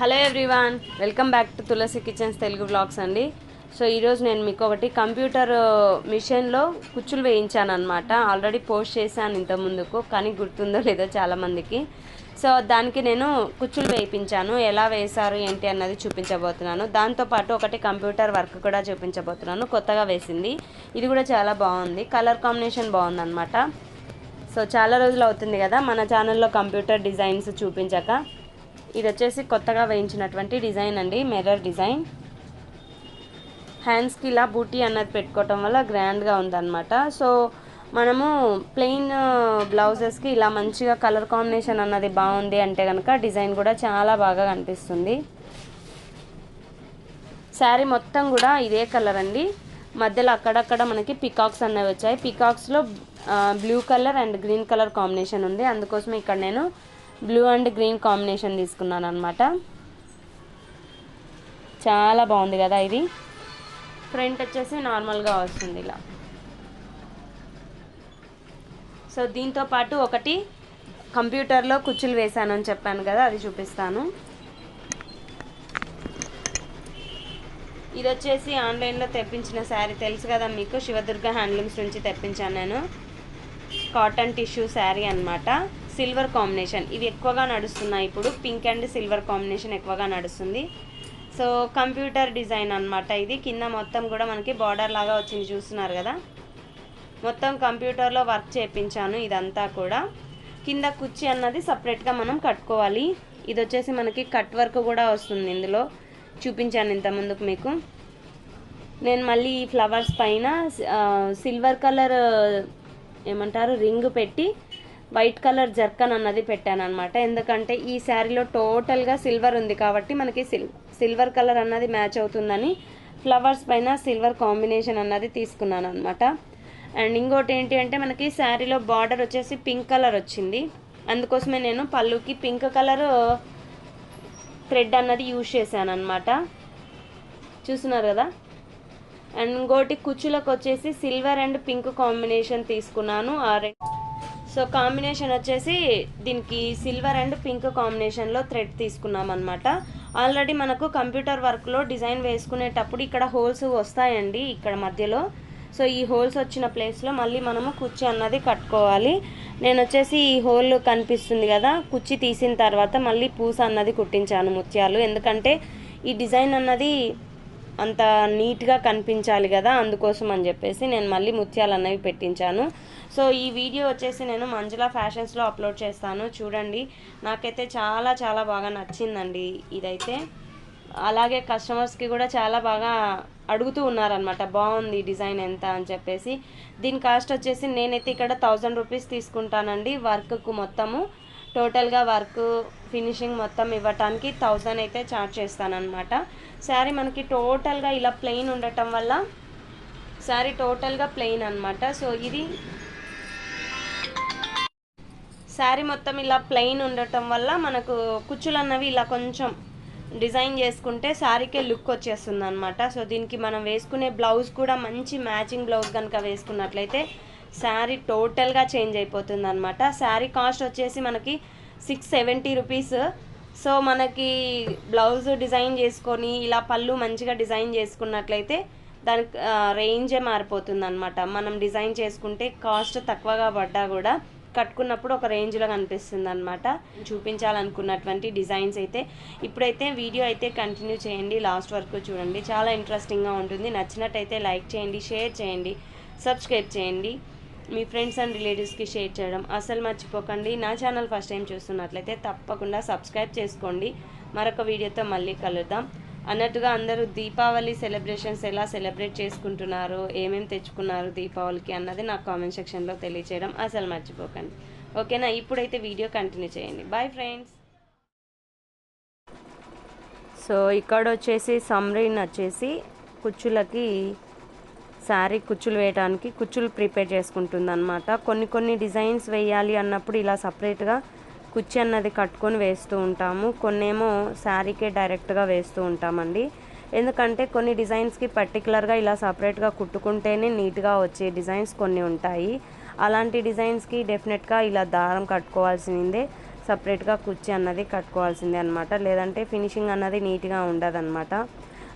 Hello everyone welcome back to Tulasi kitchens Telugu blogs అండి. So ఈరోజు నేను మీకు ఒకటి కంప్యూటర్ మిషన్లో కుచ్చులు వేయించాను అనమాట ఆల్రెడీ పోస్ట్ చేశాను ఇంత ముందుకు కానీ గుర్తుందో లేదో చాలామందికి. సో దానికి నేను కుచ్చులు వేయించాను. ఎలా వేశారు ఏంటి అన్నది చూపించబోతున్నాను. దాంతోపాటు ఒకటి కంప్యూటర్ వర్క్ కూడా చూపించబోతున్నాను. కొత్తగా వేసింది. ఇది కూడా చాలా బాగుంది. కలర్ కాంబినేషన్ బాగుందన్నమాట. సో చాలా రోజులు అవుతుంది కదా మన ఛానల్లో కంప్యూటర్ డిజైన్స్ చూపించాక. ఇది వచ్చేసి కొత్తగా వేయించినటువంటి డిజైన్ అండి మిర్రర్ డిజైన్. హ్యాండ్స్కి ఇలా బూటీ అన్నది పెట్టుకోవటం వల్ల గ్రాండ్గా ఉందన్నమాట. సో మనము ప్లెయిన్ బ్లౌజెస్కి uh, ఇలా మంచిగా కలర్ కాంబినేషన్ అన్నది బాగుంది అంటే కనుక డిజైన్ కూడా చాలా బాగా కనిపిస్తుంది. శారీ మొత్తం కూడా ఇదే కలర్ అండి. మధ్యలో అక్కడక్కడ మనకి పికాక్స్ అనేవి వచ్చాయి. పికాక్స్లో blue colour and green colour combination ఉంది. అందుకోసం ఇక్కడ నేను బ్లూ అండ్ గ్రీన్ కాంబినేషన్ తీసుకున్నాను అనమాట చాలా బాగుంది కదా ఇది. ఫ్రంట్ వచ్చేసి నార్మల్గా వస్తుంది ఇలా. సో దీంతో పాటు ఒకటి కంప్యూటర్లో కుచ్చులు వేశాను అని చెప్పాను కదా అది చూపిస్తాను. ఇది వచ్చేసి ఆన్లైన్లో తెప్పించిన శారీ. తెలుసు కదా మీకు శివదుర్గ హ్యాండ్లూమ్స్ నుంచి తెప్పించాను నేను. కాటన్ టిష్యూ శారీ అనమాట సిల్వర్ కాంబినేషన్ ఇవి ఎక్కువగా నడుస్తున్నాయి. ఇప్పుడు పింక్ అండ్ సిల్వర్ కాంబినేషన్ ఎక్కువగా నడుస్తుంది. సో కంప్యూటర్ డిజైన్ అనమాట ఇది. కింద మొత్తం కూడా మనకి బార్డర్ లాగా వచ్చింది చూస్తున్నారు కదా. మొత్తం కంప్యూటర్లో వర్క్ చేయించాను ఇదంతా కూడా. కింద కుర్చీ అన్నది సపరేట్గా మనం కట్టుకోవాలి. ఇది వచ్చేసి మనకి కట్ వర్క్ కూడా వస్తుంది ఇందులో. చూపించాను ఇంత ముందుకు మీకు. నేను మళ్ళీ ఈ ఫ్లవర్స్ పైన సిల్వర్ కలర్ ఏమంటారు రింగ్ పెట్టి వైట్ కలర్ జర్కన్ అన్నది పెట్టాను అనమాట ఎందుకంటే ఈ శారీలో టోటల్గా సిల్వర్ ఉంది కాబట్టి మనకి సిల్ సిల్వర్ కలర్ అన్నది మ్యాచ్ అవుతుందని ఫ్లవర్స్ పైన సిల్వర్ కాంబినేషన్ అన్నది తీసుకున్నాను అనమాట అండ్ ఇంకోటి ఏంటి అంటే మనకి శారీలో బార్డర్ వచ్చేసి పింక్ కలర్ వచ్చింది. అందుకోసమే నేను పళ్ళుకి పింక్ కలర్ థ్రెడ్ అన్నది యూజ్ చేశాను అనమాట చూస్తున్నారు కదా? అండ్ ఇంకోటి కుచ్చులకు వచ్చేసి సిల్వర్ అండ్ పింక్ కాంబినేషన్ తీసుకున్నాను. ఆ రెండు సో కాంబినేషన్ వచ్చేసి దీనికి సిల్వర్ అండ్ పింక్ కాంబినేషన్లో థ్రెడ్ తీసుకున్నాం అనమాట ఆల్రెడీ మనకు కంప్యూటర్ వర్క్లో డిజైన్ వేసుకునేటప్పుడు ఇక్కడ హోల్స్ వస్తాయండి ఇక్కడ మధ్యలో. సో ఈ హోల్స్ వచ్చిన ప్లేస్లో మళ్ళీ మనము కుర్చీ అన్నది కట్టుకోవాలి. నేను వచ్చేసి ఈ హోల్ కనిపిస్తుంది కదా కుర్చీ తీసిన తర్వాత మళ్ళీ పూస అన్నది కుట్టించాను ముత్యాలు. ఎందుకంటే ఈ డిజైన్ అన్నది అంత నీట్గా కనిపించాలి కదా అందుకోసం అని చెప్పేసి నేను మళ్ళీ ముత్యాలు అనేవి పెట్టించాను. సో ఈ వీడియో వచ్చేసి నేను మంజుల ఫ్యాషన్స్లో అప్లోడ్ చేస్తాను. చూడండి నాకైతే చాలా చాలా బాగా నచ్చిందండి ఇదైతే. అలాగే కస్టమర్స్కి కూడా చాలా బాగా అడుగుతూ ఉన్నారనమాట బాగుంది డిజైన్ ఎంత? అని చెప్పేసి. దీని కాస్ట్ వచ్చేసి నేనైతే ఇక్కడ థౌజండ్ రూపీస్ తీసుకుంటానండి వర్క్కు మొత్తము. టోటల్గా వర్క్ ఫినిషింగ్ మొత్తం ఇవ్వటానికి థౌజండ్ అయితే ఛార్జ్ చేస్తానన్నమాట. శారీ మనకి టోటల్గా ఇలా ప్లెయిన్ ఉండటం వల్ల శారీ టోటల్గా ప్లెయిన్ అనమాట సో ఇది శారీ మొత్తం ఇలా ప్లెయిన్ ఉండటం వల్ల మనకు కుచ్చులు అన్నవి ఇలా కొంచెం డిజైన్ చేసుకుంటే శారీకే లుక్ వచ్చేస్తుంది అనమాట సో దీనికి మనం వేసుకునే బ్లౌజ్ కూడా మంచి మ్యాచింగ్ బ్లౌజ్ కనుక వేసుకున్నట్లయితే శారీ టోటల్గా చేంజ్ అయిపోతుంది అనమాట శారీ కాస్ట్ వచ్చేసి మనకి సిక్స్ సెవెంటీ రూపీస్ సో మనకి బ్లౌజ్ డిజైన్ చేసుకొని ఇలా పళ్ళు మంచిగా డిజైన్ చేసుకున్నట్లయితే దానికి రేంజే మారిపోతుంది అనమాట మనం డిజైన్ చేసుకుంటే కాస్ట్ తక్కువగా పడ్డా కూడా కట్టుకున్నప్పుడు ఒక రేంజ్లో కనిపిస్తుంది అనమాట చూపించాలనుకున్నటువంటి డిజైన్స్ అయితే. ఇప్పుడైతే వీడియో అయితే కంటిన్యూ చేయండి. లాస్ట్ వరకు చూడండి. చాలా ఇంట్రెస్టింగ్గా ఉంటుంది. నచ్చినట్టయితే లైక్ చేయండి షేర్ చేయండి సబ్స్క్రైబ్ చేయండి. మీ ఫ్రెండ్స్ అండ్ రిలేటివ్స్కి షేర్ చేయడం. అసలు మర్చిపోకండి. నా ఛానల్ ఫస్ట్ టైం చూస్తున్నట్లయితే తప్పకుండా సబ్స్క్రైబ్ చేసుకోండి. మరొక వీడియోతో మళ్ళీ కలుద్దాం. అన్నట్టుగా అందరూ దీపావళి సెలబ్రేషన్స్ ఎలా సెలబ్రేట్ చేసుకుంటున్నారు ఏమేమి తెచ్చుకున్నారు దీపావళికి అన్నది నాకు కామెంట్ సెక్షన్లో తెలియచేయడం అసలు మర్చిపోకండి. ఓకేనా? ఇప్పుడైతే వీడియో కంటిన్యూ చేయండి. బాయ్ ఫ్రెండ్స్ సో ఇక్కడ వచ్చేసి సమ్రీన్ వచ్చేసి కుచ్చులకి శారీ కుచ్చులు వేయడానికి కుచ్చులు ప్రిపేర్ చేసుకుంటుంది అనమాట కొన్ని కొన్ని డిజైన్స్ వేయాలి అన్నప్పుడు ఇలా సపరేట్గా కుచ్చి అన్నది కట్టుకొని వేస్తూ ఉంటాము. కొన్నేమో శారీకే డైరెక్ట్గా వేస్తూ ఉంటామండి. ఎందుకంటే కొన్ని డిజైన్స్కి పర్టికులర్గా ఇలా సపరేట్గా కుట్టుకుంటేనే నీట్గా వచ్చే డిజైన్స్ కొన్ని ఉంటాయి. అలాంటి డిజైన్స్కి డెఫినెట్గా ఇలా దారం కట్టుకోవాల్సిందే సపరేట్గా కుర్చీ అన్నది కట్టుకోవాల్సిందే అనమాట లేదంటే ఫినిషింగ్ అన్నది నీట్గా ఉండదన్నమాట.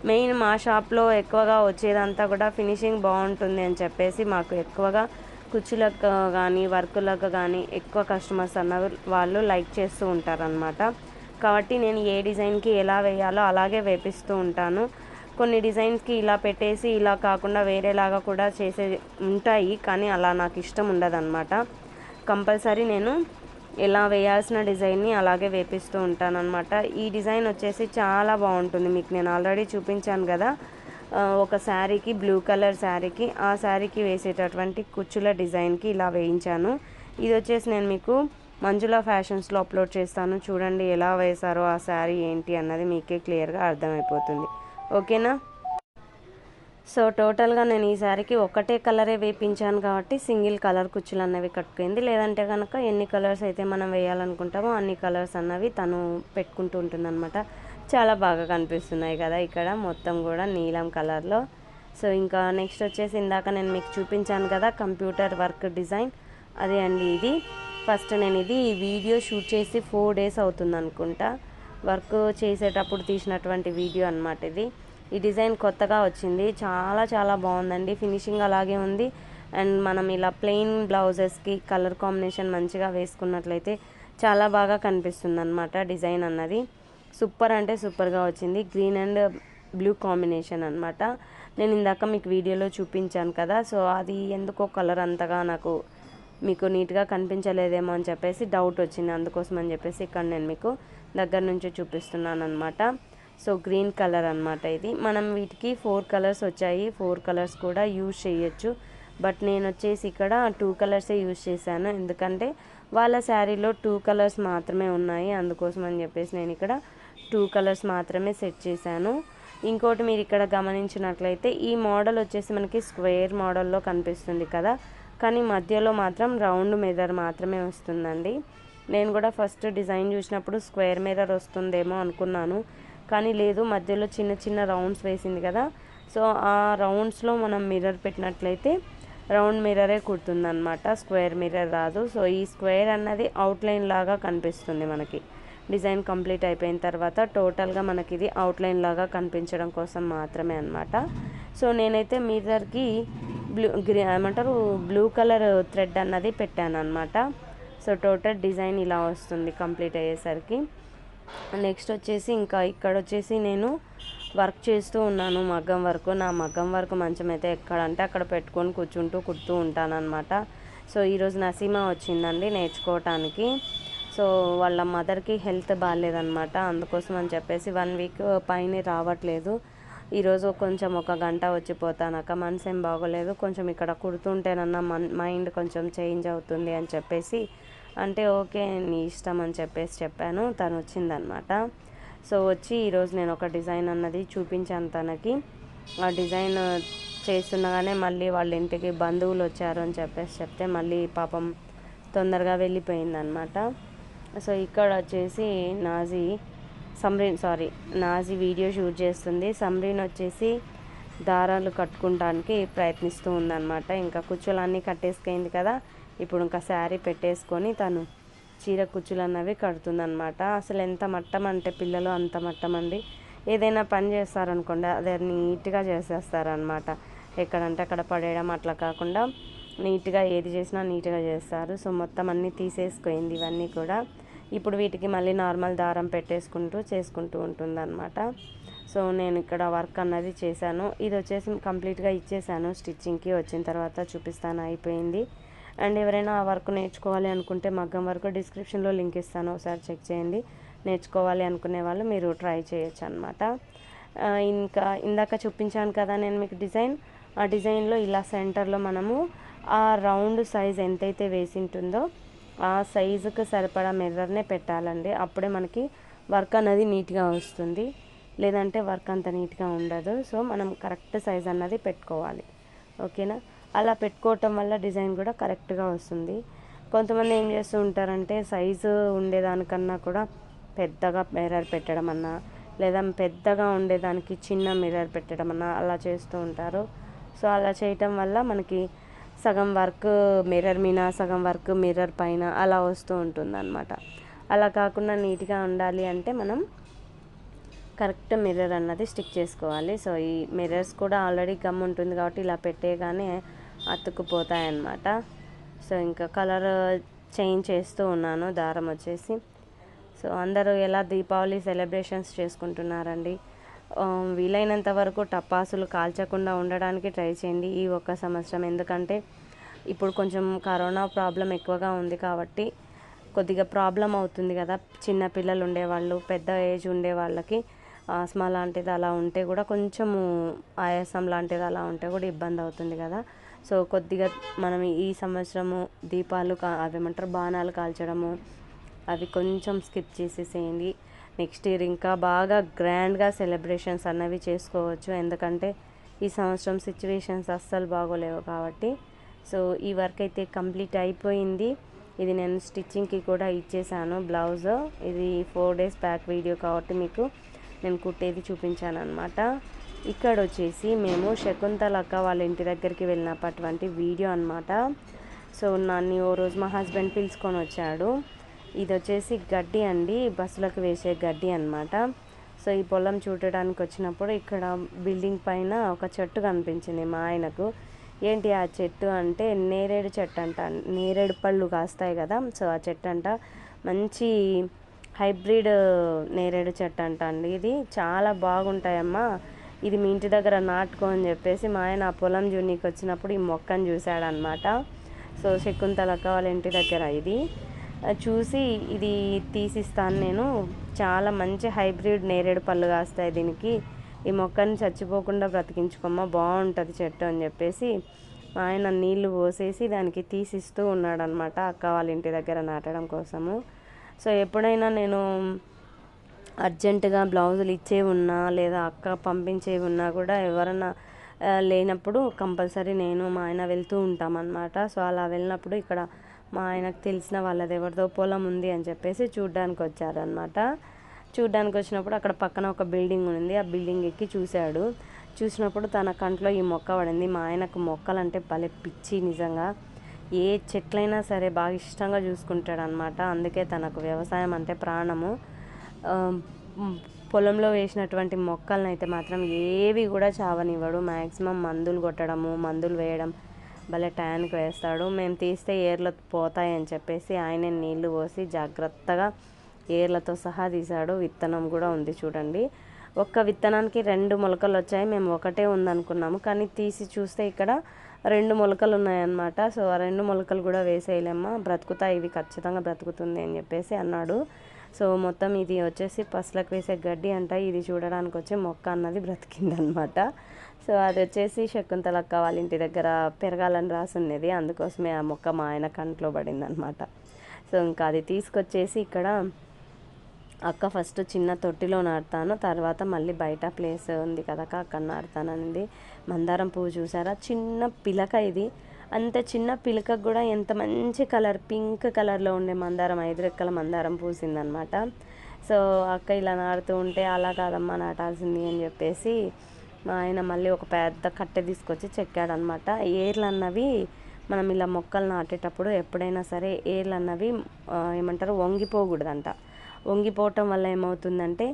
మెయిన్ మా షాప్లో ఎక్కువగా వచ్చేదంతా కూడా ఫినిషింగ్ బాగుంటుంది అని చెప్పేసి మాకు ఎక్కువగా కుర్చీలకు కానీ వర్కులకు కానీ ఎక్కువ కస్టమర్స్ అన్న వాళ్ళు లైక్ చేస్తూ ఉంటారనమాట కాబట్టి నేను ఏ డిజైన్కి ఎలా వేయాలో అలాగే వేపిస్తూ ఉంటాను. కొన్ని డిజైన్స్కి ఇలా పెట్టేసి ఇలా కాకుండా వేరేలాగా కూడా చేసే ఉంటాయి కానీ అలా నాకు ఇష్టం ఉండదన్నమాట. కంపల్సరీ నేను ఎలా వేయాల్సిన డిజైన్ని అలాగే వేపిస్తూ ఉంటాను ఈ డిజైన్ వచ్చేసి చాలా బాగుంటుంది. మీకు నేను ఆల్రెడీ చూపించాను కదా. ఒక శారీకి బ్లూ కలర్ శారీకి ఆ శారీకి వేసేటటువంటి కుచ్చుల డిజైన్కి ఇలా వేయించాను. ఇది వచ్చేసి నేను మీకు మంజుల ఫ్యాషన్స్లో అప్లోడ్ చేస్తాను. చూడండి ఎలా వేశారో ఆ శారీ ఏంటి అన్నది మీకే క్లియర్గా అర్థమైపోతుంది. ఓకేనా? సో టోటల్గా నేను ఈసారికి ఒకటే కలరే వేపించాను కాబట్టి సింగిల్ కలర్ కుచ్చులు అన్నవి కట్టుకుంది. లేదంటే కనుక ఎన్ని కలర్స్ అయితే మనం వేయాలనుకుంటామో అన్ని కలర్స్ అన్నవి తను పెట్టుకుంటూ ఉంటుందన్నమాట. చాలా బాగా కనిపిస్తున్నాయి కదా ఇక్కడ మొత్తం కూడా నీలం కలర్లో. సో ఇంకా నెక్స్ట్ వచ్చేసి ఇందాక నేను మీకు చూపించాను కదా కంప్యూటర్ వర్క్ డిజైన్ అదే అండి ఇది. ఫస్ట్ నేను ఇది ఈ వీడియో షూట్ చేసి ఫోర్ డేస్ అవుతుంది అనుకుంటా వర్క్ చేసేటప్పుడు తీసినటువంటి వీడియో అన్నమాట ఇది. ఈ డిజైన్ కొత్తగా వచ్చింది. చాలా చాలా బాగుందండి. ఫినిషింగ్ అలాగే ఉంది. అండ్ మనం ఇలా ప్లెయిన్ బ్లౌజెస్కి కలర్ కాంబినేషన్ మంచిగా వేసుకున్నట్లయితే చాలా బాగా కనిపిస్తుంది అనమాట డిజైన్ అన్నది. సూపర్ అంటే సూపర్గా వచ్చింది. గ్రీన్ అండ్ బ్లూ కాంబినేషన్ అనమాట నేను ఇందాక మీకు వీడియోలో చూపించాను కదా. సో అది ఎందుకో కలర్ అంతగా నాకు మీకు నీట్గా కనిపించలేదేమో అని చెప్పేసి డౌట్ వచ్చింది. అందుకోసం అని చెప్పేసి ఇక్కడ నేను మీకు దగ్గర నుంచి చూపిస్తున్నాను అనమాట సో గ్రీన్ కలర్ అన్నమాట ఇది. మనం వీటికి ఫోర్ కలర్స్ వచ్చాయి. ఫోర్ కలర్స్ కూడా యూజ్ చేయొచ్చు. బట్ నేను వచ్చేసి ఇక్కడ టూ కలర్సే యూజ్ చేశాను. ఎందుకంటే వాళ్ళ శారీలో టూ కలర్స్ మాత్రమే ఉన్నాయి. అందుకోసం అని చెప్పేసి నేను ఇక్కడ టూ కలర్స్ మాత్రమే సెట్ చేశాను. ఇంకోటి మీరు ఇక్కడ గమనించినట్లయితే ఈ మోడల్ వచ్చేసి మనకి స్క్వేర్ మోడల్లో కనిపిస్తుంది కదా. కానీ మధ్యలో మాత్రం రౌండ్ మిర్రర్ మాత్రమే వస్తుందండి. నేను కూడా ఫస్ట్ డిజైన్ చూసినప్పుడు స్క్వేర్ మిర్రర్ వస్తుందేమో అనుకున్నాను. కానీ లేదు మధ్యలో చిన్న చిన్న రౌండ్స్ వేసింది కదా. సో ఆ రౌండ్స్లో మనం మిర్రర్ పెట్టినట్లయితే రౌండ్ మిర్రరే కుడుతుందన్నమాట. స్క్వేర్ మిర్రర్ రాదు. సో ఈ స్క్వేర్ అన్నది అవుట్లైన్ లాగా కనిపిస్తుంది మనకి. డిజైన్ కంప్లీట్ అయిపోయిన తర్వాత టోటల్గా మనకి ఇది అవుట్లైన్ లాగా కనిపించడం కోసం మాత్రమే అన్నమాట. సో నేనైతే మిర్రర్కి బ్లూ గ్రీ ఏమంటారు బ్లూ కలర్ థ్రెడ్ అన్నది పెట్టాను అనమాట సో టోటల్ డిజైన్ ఇలా వస్తుంది కంప్లీట్ అయ్యేసరికి. నెక్స్ట్ వచ్చేసి ఇంకా ఇక్కడ వచ్చేసి నేను వర్క్ చేస్తూ ఉన్నాను మగ్గం వర్క్. నా మగ్గం వర్క్ మంచం అయితే ఎక్కడంటే అక్కడ పెట్టుకొని కూర్చుంటూ కుడుతూ ఉంటాను అనమాట సో ఈరోజు నసీమా వచ్చిందండి నేర్చుకోవటానికి. సో వాళ్ళ మదర్కి హెల్త్ బాగాలేదనమాట అందుకోసం అని చెప్పేసి వన్ వీక్ పైన రావట్లేదు. ఈరోజు కొంచెం ఒక గంట వచ్చిపోతానక మనసు ఏం బాగోలేదు. కొంచెం ఇక్కడ కుడుతుంటేనన్నా మన్ మైండ్ కొంచెం చేంజ్ అవుతుంది అని చెప్పేసి అంటే ఓకే నీ ఇష్టం అని చెప్పేసి చెప్పాను. తను వచ్చిందనమాట. సో వచ్చి ఈరోజు నేను ఒక డిజైన్ అన్నది చూపించాను తనకి. ఆ డిజైన్ చేస్తుండగానే మళ్ళీ వాళ్ళ ఇంటికి బంధువులు వచ్చారు అని చెప్పేసి చెప్తే మళ్ళీ పాపం తొందరగా వెళ్ళిపోయిందనమాట. సో ఇక్కడ వచ్చేసి Naazi Samreen sorry Naazi video shoot చేస్తుంది. సమ్రీన్ వచ్చేసి దారాలు కట్టుకుంటానికి ప్రయత్నిస్తూ ఉందన్నమాట ఇంకా కుచ్చులన్నీ కట్టేసుకైంది కదా. ఇప్పుడు ఇంకా శారీ పెట్టేసుకొని తను చీర కుచ్చులు అన్నవి కడుతుందనమాట అసలు ఎంత మట్టం అంటే పిల్లలు అంత మట్టం అండి. ఏదైనా పని చేస్తారనుకోండి అదే నీట్గా చేసేస్తారనమాట ఎక్కడంటే అక్కడ పడేయడం అట్లా కాకుండా నీట్గా ఏది చేసినా నీట్గా చేస్తారు. సో మొత్తం అన్నీ తీసేసుకుంది ఇవన్నీ కూడా. ఇప్పుడు వీటికి మళ్ళీ నార్మల్ దారం పెట్టేసుకుంటూ చేసుకుంటూ ఉంటుందన్నమాట. సో నేను ఇక్కడ వర్క్ అన్నది చేశాను. ఇది వచ్చేసి కంప్లీట్గా ఇచ్చేసాను స్టిచ్చింగ్కి వచ్చిన తర్వాత చూపిస్తాను. అయిపోయింది. అండ్ ఎవరైనా ఆ వర్క్ నేర్చుకోవాలి అనుకుంటే మగ్గం వర్క్ డిస్క్రిప్షన్లో లింక్ ఇస్తాను. ఒకసారి చెక్ చేయండి. నేర్చుకోవాలి అనుకునే వాళ్ళు మీరు ట్రై చేయొచ్చు అనమాట ఇంకా ఇందాక చూపించాను కదా నేను మీకు డిజైన్. ఆ డిజైన్లో ఇలా సెంటర్లో మనము ఆ రౌండ్ సైజ్ ఎంతైతే వేసి ఉంటుందో ఆ సైజుకు సరిపడా మిర్రర్నే పెట్టాలండి. అప్పుడే మనకి వర్క్ అనేది నీట్గా వస్తుంది. లేదంటే వర్క్ అంత నీట్గా ఉండదు. సో మనం కరెక్ట్ సైజ్ అన్నది పెట్టుకోవాలి. ఓకేనా? అలా పెట్టుకోవటం వల్ల డిజైన్ కూడా కరెక్ట్గా వస్తుంది. కొంతమంది ఏం చేస్తూ ఉంటారంటే సైజు ఉండేదానికన్నా కూడా పెద్దగా మిర్రర్ పెట్టడం అన్నా లేదా పెద్దగా ఉండేదానికి చిన్న మిర్రర్ పెట్టడం అన్నా అలా చేస్తూ ఉంటారు. సో అలా చేయటం వల్ల మనకి సగం వర్క్ మిర్రర్ మీద సగం వర్క్ మిర్రర్ పైన అలా వస్తూ ఉంటుంది అనమాట అలా కాకుండా నీట్గా ఉండాలి అంటే మనం కరెక్ట్ మిర్రర్ అన్నది స్టిక్ చేసుకోవాలి. సో ఈ మిర్రర్స్ కూడా ఆల్రెడీ గమ్ ఉంటుంది కాబట్టి ఇలా పెట్టేగానే అతుక్కుపోతాయన్నమాట. సో ఇంకా కలర్ చేంజ్ చేస్తూ ఉన్నాను దారం వచ్చేసి. సో అందరూ ఎలా దీపావళి సెలబ్రేషన్స్ చేసుకుంటున్నారండి? వీలైనంత వరకు టపాసులు కాల్చకుండా ఉండడానికి ట్రై చేయండి ఈ ఒక్క సంవత్సరం. ఎందుకంటే ఇప్పుడు కొంచెం కరోనా ప్రాబ్లం ఎక్కువగా ఉంది కాబట్టి కొద్దిగా ప్రాబ్లం అవుతుంది కదా. చిన్న పిల్లలు ఉండేవాళ్ళు పెద్ద ఏజ్ ఉండే వాళ్ళకి ఆస్మా లాంటిది అలా ఉంటే కూడా కొంచెము ఆయాసం లాంటిది అలా ఉంటే కూడా ఇబ్బంది అవుతుంది కదా. సో కొద్దిగా మనం ఈ సంవత్సరము దీపాలు కా అవేమంటారు బాణాలు కాల్చడము అవి కొంచెం స్కిప్ చేసేసేయండి. నెక్స్ట్ ఇయర్ ఇంకా బాగా గ్రాండ్గా సెలబ్రేషన్స్ అన్నవి చేసుకోవచ్చు. ఎందుకంటే ఈ సంవత్సరం సిచ్యువేషన్స్ అస్సలు బాగోలేవు కాబట్టి. సో ఈ వర్క్ అయితే కంప్లీట్ అయిపోయింది. ఇది నేను స్టిచ్చింగ్కి కూడా ఇచ్చేసాను బ్లౌజ్. ఇది ఫోర్ డేస్ బ్యాక్ వీడియో కాబట్టి మీకు నేను కుట్టేది చూపించాను అనమాట ఇక్కడ వచ్చేసి మేము శకుంతల అక్క వాళ్ళ ఇంటి దగ్గరికి వెళ్ళినప్పటువంటి వీడియో అనమాట సో నన్ను ఓ రోజు మా హస్బెండ్ పిలుచుకొని వచ్చాడు. ఇది వచ్చేసి గడ్డి అండి బస్సులకు వేసే గడ్డి అనమాట సో ఈ పొలం చూడడానికి వచ్చినప్పుడు ఇక్కడ బిల్డింగ్ పైన ఒక చెట్టు కనిపించింది మా ఆయనకు. ఏంటి ఆ చెట్టు అంటే నేరేడు చెట్టు అంట నేరేడు పళ్ళు కాస్తాయి కదా సో ఆ చెట్టు అంట మంచి హైబ్రిడ్ నేరేడు చెట్టు అంట అండి ఇది. చాలా బాగుంటాయమ్మా. ఇది మీ ఇంటి దగ్గర నాటుకో అని చెప్పేసి మా ఆయన ఆ పొలం జూనికి వచ్చినప్పుడు ఈ మొక్కను చూశాడనమాట సో శకుంతలక్క వాళ్ళ ఇంటి దగ్గర ఇది. చూసి ఇది తీసిస్తాను నేను. చాలా మంచి హైబ్రిడ్ నేరేడు పళ్ళు కాస్తాయి దీనికి. ఈ మొక్కని చచ్చిపోకుండా బ్రతికించుకోమ్మా బాగుంటుంది చెట్టు అని చెప్పేసి ఆయన నీళ్ళు పోసేసి దానికి తీసిస్తూ ఉన్నాడనమాట అక్క వాళ్ళ ఇంటి దగ్గర నాటడం కోసము. సో ఎప్పుడైనా నేను అర్జెంటుగా బ్లౌజులు ఇచ్చే ఉన్నా లేదా అక్క పంపించేవి ఉన్నా కూడా ఎవరన్నా లేనప్పుడు కంపల్సరీ నేను మా ఆయన వెళ్తూ ఉంటామన్నమాట. సో అలా వెళ్ళినప్పుడు ఇక్కడ మా ఆయనకు తెలిసిన వాళ్ళది ఎవరిదో పొలం ఉంది అని చెప్పేసి చూడ్డానికి వచ్చారనమాట చూడ్డానికి వచ్చినప్పుడు అక్కడ పక్కన ఒక బిల్డింగ్ ఉంది. ఆ బిల్డింగ్ ఎక్కి చూశాడు. చూసినప్పుడు తన కంట్లో ఈ మొక్క పడింది. మా ఆయనకు మొక్కలంటే భలే పిచ్చి నిజంగా. ఏ చెట్లైనా సరే బాగా ఇష్టంగా చూసుకుంటాడు అనమాట అందుకే తనకు వ్యవసాయం అంటే ప్రాణము. పొలంలో వేసినటువంటి మొక్కలను అయితే మాత్రం ఏవి కూడా చావనివ్వడు. మ్యాక్సిమం మందులు కొట్టడము మందులు వేయడం భలే టయానికి వేస్తాడు. మేము తీస్తే ఏర్లు పోతాయని చెప్పేసి ఆయనే నీళ్ళు పోసి జాగ్రత్తగా ఏర్లతో సహా తీశాడు. విత్తనం కూడా ఉంది చూడండి. ఒక్క విత్తనానికి రెండు మొలకలు వచ్చాయి మేము ఒకటే ఉందనుకున్నాము. కానీ తీసి చూస్తే ఇక్కడ రెండు మొలకలు ఉన్నాయన్నమాట. సో ఆ రెండు మొలకలు కూడా వేసేయలేమ్మా. బ్రతుకుతాయి ఇవి ఖచ్చితంగా బ్రతుకుతుంది అని చెప్పేసి అన్నాడు. సో మొత్తం ఇది వచ్చేసి పసులకు వేసే గడ్డి అంట. ఇది చూడడానికి వచ్చి మొక్క అన్నది బ్రతికిందనమాట సో అది వచ్చేసి శకుంతలక్క వాళ్ళ ఇంటి దగ్గర పెరగాలని రాసున్నది అందుకోసమే ఆ మొక్క మా ఆయన కంట్లో పడింది అనమాట సో ఇంకా అది తీసుకొచ్చేసి ఇక్కడ అక్క ఫస్ట్ చిన్న తొట్టిలో నాటుతాను తర్వాత మళ్ళీ బయట ప్లేస్ ఉంది కదా అక్కడ నాటుతాననింది. మందారం పువ్వు చూసారా? చిన్న పిలక ఇది. అంత చిన్న పిలకకు కూడా ఎంత మంచి కలర్ పింక్ కలర్లో ఉండే మందారం ఐదు రెక్కల మందారం పూసిందనమాట. సో అక్క ఇలా నాడుతూ ఉంటే అలా కాదమ్మా నాటాల్సింది అని చెప్పేసి మా ఆయన మళ్ళీ ఒక పెద్ద కట్టె తీసుకొచ్చి చెక్కాడనమాట. ఏర్లు అన్నవి మనం ఇలా మొక్కలు నాటేటప్పుడు ఎప్పుడైనా సరే ఏర్లు అన్నవి ఏమంటారు వంగిపోకూడదంట. వంగిపోవటం వల్ల ఏమవుతుందంటే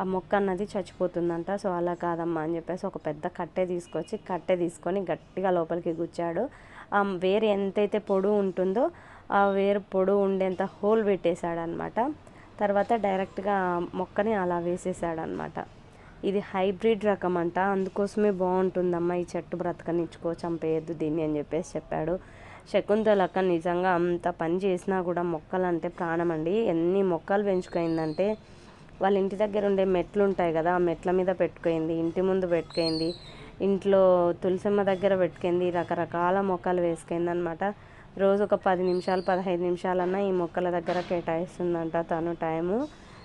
ఆ మొక్క అన్నది చచ్చిపోతుందంట. సో అలా కాదమ్మా అని చెప్పేసి ఒక పెద్ద కట్టె తీసుకొచ్చి కట్టె తీసుకొని గట్టిగా లోపలికి గుచ్చాడు. ఆ వేరు ఎంతైతే పొడువు ఉంటుందో ఆ వేరు పొడువు ఉండేంత హోల్ పెట్టేశాడనమాట తర్వాత డైరెక్ట్గా మొక్కని అలా వేసేసాడనమాట ఇది హైబ్రిడ్ రకం అంట అందుకోసమే బాగుంటుందమ్మా ఈ చెట్టు బ్రతకనిచ్చుకో చంపేయద్దు దీన్ని అని చెప్పేసి చెప్పాడు. శకుంతలక్క నిజంగా అంత పని చేసినా కూడా మొక్కలంటే ప్రాణం అండి ఎన్ని మొక్కలు పెంచుకైందంటే వాళ్ళ ఇంటి దగ్గర ఉండే మెట్లు ఉంటాయి కదా ఆ మెట్ల మీద పెట్టుకైంది ఇంటి ముందు పెట్టుకైంది ఇంట్లో తులసమ్మ దగ్గర పెట్టుకుంది రకరకాల మొక్కలు వేసుకుంది అనమాట రోజు ఒక పది నిమిషాలు పదహైదు నిమిషాలన్నా ఈ మొక్కల దగ్గర కేటాయిస్తుందంట తను టైము.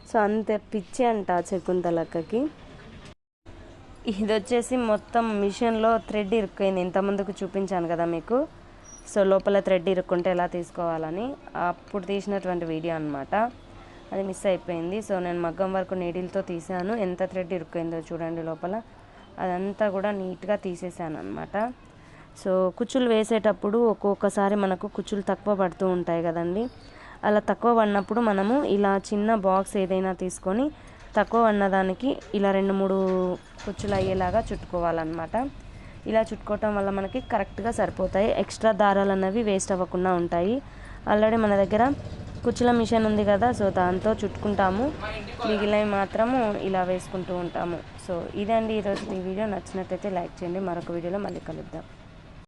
సో అంత పిచ్చి అంట శకుంతలక్కకి. ఇది వచ్చేసి మొత్తం మిషన్లో థ్రెడ్ ఇరుక్కుంది. ఇంత ముందుకు చూపించాను కదా మీకు. సో లోపల థ్రెడ్ ఇరుక్కుంటే ఎలా తీసుకోవాలని అప్పుడు తీసినటువంటి వీడియో అనమాట అది మిస్ అయిపోయింది. సో నేను మగ్గం వరకు నీడిల్తో తీసాను ఎంత థ్రెడ్ ఇరుక్కుందో చూడండి లోపల. అదంతా కూడా నీట్గా తీసేసాను అనమాట సో కుచ్చులు వేసేటప్పుడు ఒక్కొక్కసారి మనకు కుచ్చులు తక్కువ పడుతూ ఉంటాయి కదండి. అలా తక్కువ పడినప్పుడు మనము ఇలా చిన్న బాక్స్ ఏదైనా తీసుకొని తక్కువ పడినదానికి ఇలా రెండు మూడు కుచ్చులు అయ్యేలాగా చుట్టుకోవాలన్నమాట. ఇలా చుట్టుకోవటం వల్ల మనకి కరెక్ట్గా సరిపోతాయి. ఎక్స్ట్రా దారాలు అన్నవి వేస్ట్ అవ్వకుండా ఉంటాయి. ఆల్రెడీ మన దగ్గర కుచ్చుల మిషన్ ఉంది కదా సో దాంతో చుట్టుకుంటాము. మిగిలినవి మాత్రము ఇలా వేసుకుంటూ ఉంటాము. సో ఇదండి ఈరోజు ఈ వీడియో. నచ్చినట్టయితే లైక్ చేయండి. మరొక వీడియోలో మళ్ళీ కలుద్దాం.